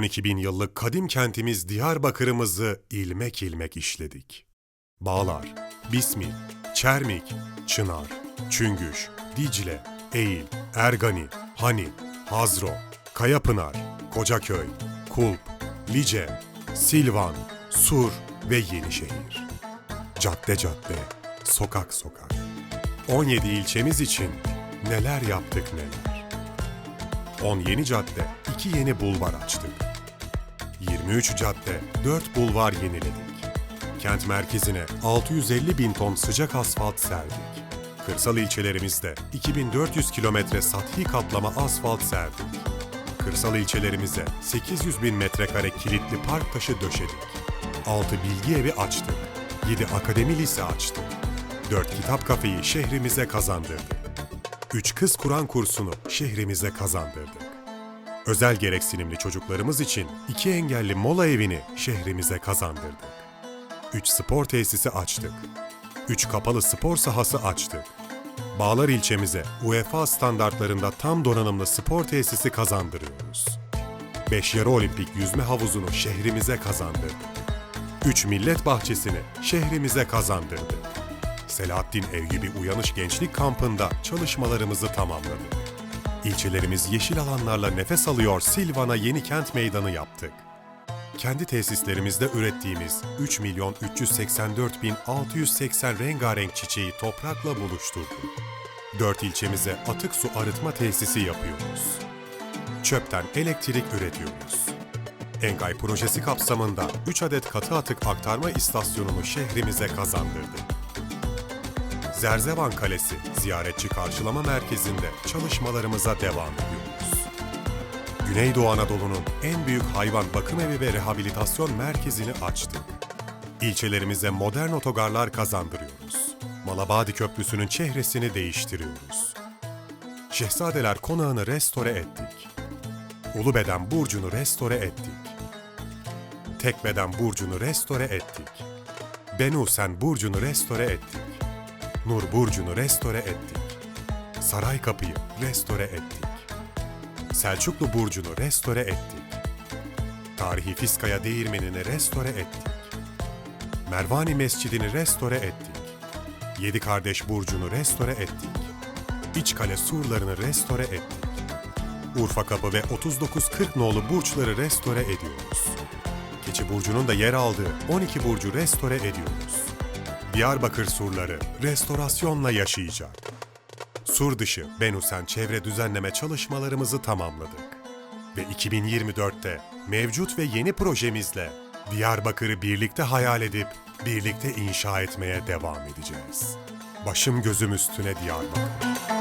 12 bin yıllık kadim kentimiz Diyarbakır'ımızı ilmek ilmek işledik. Bağlar, Bismil, Çermik, Çınar, Çüngüş, Dicle, Eğil, Ergani, Hani, Hazro, Kayapınar, Kocaköy, Kulp, Lice, Silvan, Sur ve Yenişehir. Cadde cadde, sokak sokak. 17 ilçemiz için neler yaptık neler. 10 yeni cadde, 2 yeni bulvar açtık. 23 cadde, 4 bulvar yeniledik. Kent merkezine 650 bin ton sıcak asfalt serdik. Kırsal ilçelerimizde 2400 kilometre sathi kaplama asfalt serdik. Kırsal ilçelerimize 800 bin metrekare kilitli park taşı döşedik. 6 bilgi evi açtık. 7 akademi lise açtık. 4 kitap kafeyi şehrimize kazandırdık. 3 kız Kur'an kursunu şehrimize kazandırdık. Özel gereksinimli çocuklarımız için iki engelli mola evini şehrimize kazandırdık. 3 spor tesisi açtık. 3 kapalı spor sahası açtık. Bağlar ilçemize UEFA standartlarında tam donanımlı spor tesisi kazandırıyoruz. 5 yarı olimpik yüzme havuzunu şehrimize kazandırdık. 3 millet bahçesini şehrimize kazandırdık. Selahattin Eyyubi Uyanış Gençlik Kampı'nda çalışmalarımızı tamamladık. İlçelerimiz yeşil alanlarla nefes alıyor Silvan'a yeni kent meydanı yaptık. Kendi tesislerimizde ürettiğimiz 3 milyon 384 bin 680 rengarenk çiçeği toprakla buluşturduk. 4 ilçemize atık su arıtma tesisi yapıyoruz. Çöpten elektrik üretiyoruz. Engay projesi kapsamında 3 adet katı atık aktarma istasyonunu şehrimize kazandırdık. Zerzevan Kalesi ziyaretçi karşılama merkezinde çalışmalarımıza devam ediyoruz. Güneydoğu Anadolu'nun en büyük hayvan bakım evi ve rehabilitasyon merkezini açtık. İlçelerimize modern otogarlar kazandırıyoruz. Malabadi Köprüsü'nün çehresini değiştiriyoruz. Şehzadeler Konağı'nı restore ettik. Ulubeden Burcu'nu restore ettik. Tekbeden Burcu'nu restore ettik. Benusen Burcu'nu restore ettik. Nur Burcu'nu restore ettik. Saray Kapı'yı restore ettik. Selçuklu Burcu'nu restore ettik. Tarihi Fiskaya Değirmeni'ni restore ettik. Mervani Mescidini restore ettik. Yedi Kardeş Burcu'nu restore ettik. İçkale surlarını restore ettik. Urfa Kapı ve 39-40 nolu burçları restore ediyoruz. Keçi Burcu'nun da yer aldığı 12 burcu restore ediyoruz. Diyarbakır surları restorasyonla yaşayacak. Sur dışı Benusen çevre düzenleme çalışmalarımızı tamamladık. Ve 2024'te mevcut ve yeni projemizle Diyarbakır'ı birlikte hayal edip birlikte inşa etmeye devam edeceğiz. Başım gözüm üstüne Diyarbakır.